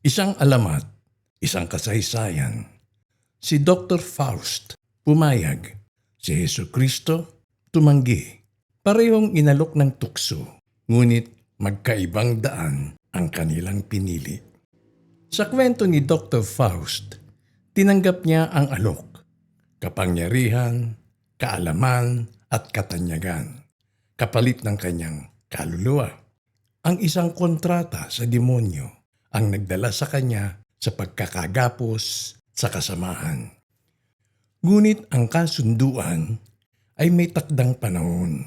Isang alamat, isang kasaysayan. Si Dr. Faust pumayag. Si Yesu Kristo tumanggi. Parehong inalok ng tukso, ngunit magkaibang daan ang kanilang pinili. Sa kwento ni Dr. Faust, tinanggap niya ang alok, kapangyarihan, kaalaman at katanyagan, kapalit ng kanyang kaluluwa. Ang isang kontrata sa demonyo ang nagdala sa kanya sa pagkakagapos sa kasamahan. Ngunit ang kasunduan ay may takdang panahon.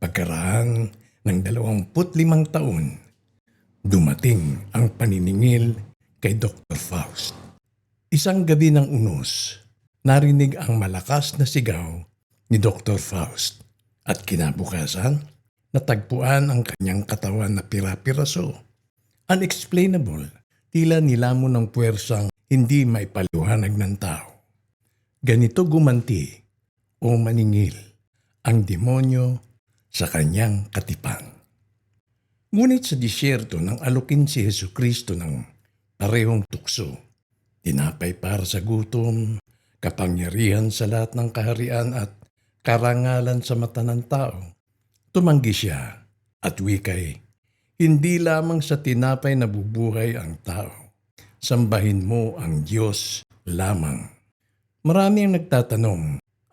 Pagkaraan ng 25 taon, dumating ang paniningil kay Dr. Faust. Isang gabi ng unos, narinig ang malakas na sigaw ni Dr. Faust at kinabukasan, natagpuan ang kanyang katawan na pira-piraso. Unexplainable, tila nilamon ng puwersang hindi maipaliwanag ng tao. Ganito gumanti o maningil ang demonyo sa kanyang katipan. Ngunit sa disyerto nang alukin si Yesu Kristo ng parehong tukso, tinapay para sa gutom, kapangyarihan sa lahat ng kaharian at karangalan sa mata ng tao, tumanggi siya at wikay, hindi lamang sa tinapay na bubuhay ang tao. Sambahin mo ang Diyos lamang. Marami ang nagtatanong,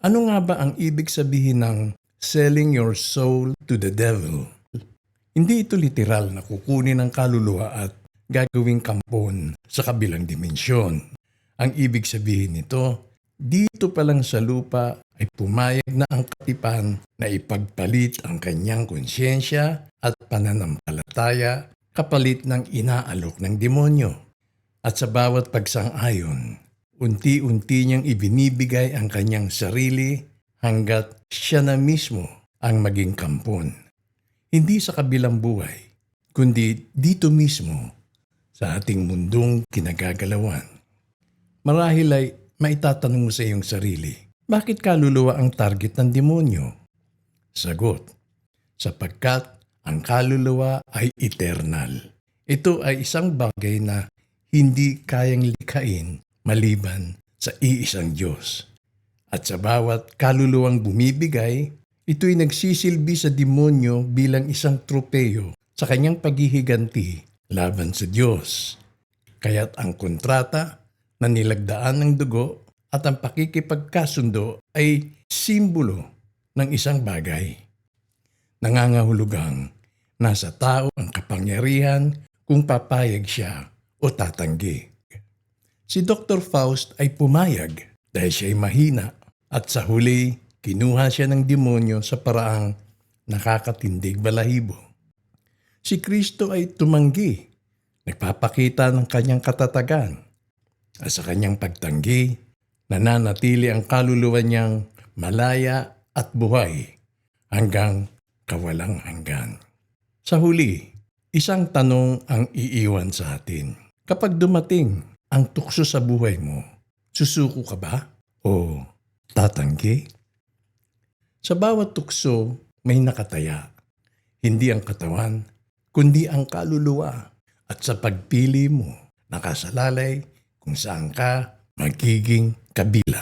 ano nga ba ang ibig sabihin ng selling your soul to the devil? Hindi ito literal na kukunin ang kaluluwa at gagawing kampon sa kabilang dimensyon. Ang ibig sabihin nito, dito pa lang sa lupa ay pumayag na ang katipan na ipagpalit ang kanyang konsyensya at pananampalataya kapalit ng inaalok ng demonyo. At sa bawat pagsang-ayon, unti-unti niyang ibinibigay ang kanyang sarili hanggat siya na mismo ang maging kampon. Hindi sa kabilang buhay, kundi dito mismo sa ating mundong kinagagalawan. Marahil ay maitatanong mo sa iyong sarili, bakit kaluluwa ang target ng demonyo? Sagot, sapagkat ang kaluluwa ay eternal. Ito ay isang bagay na hindi kayang likhain maliban sa iisang Diyos. At sa bawat kaluluwang bumibigay, ito'y nagsisilbi sa demonyo bilang isang tropeyo sa kanyang paghihiganti laban sa Diyos. Kaya't ang kontrata na nilagdaan ng dugo at ang pakikipagkasundo ay simbolo ng isang bagay. Nangangahulugang nasa tao ang kapangyarihan kung papayag siya o tatanggi. Si Dr. Faust ay pumayag dahil siya ay mahina at sa huli kinuha siya ng demonyo sa paraang nakakatindig balahibo. Si Kristo ay tumanggi, nagpapakita ng kanyang katatagan. At sa kanyang pagtanggi, nananatili ang kaluluwa niyang malaya at buhay hanggang kawalang hanggan. Sa huli, isang tanong ang iiwan sa atin. Kapag dumating ang tukso sa buhay mo, susuko ka ba o tatanggi? Sa bawat tukso may nakataya, hindi ang katawan, kundi ang kaluluwa at sa pagpili mo nakasalalay kung saan ka magiging kabila.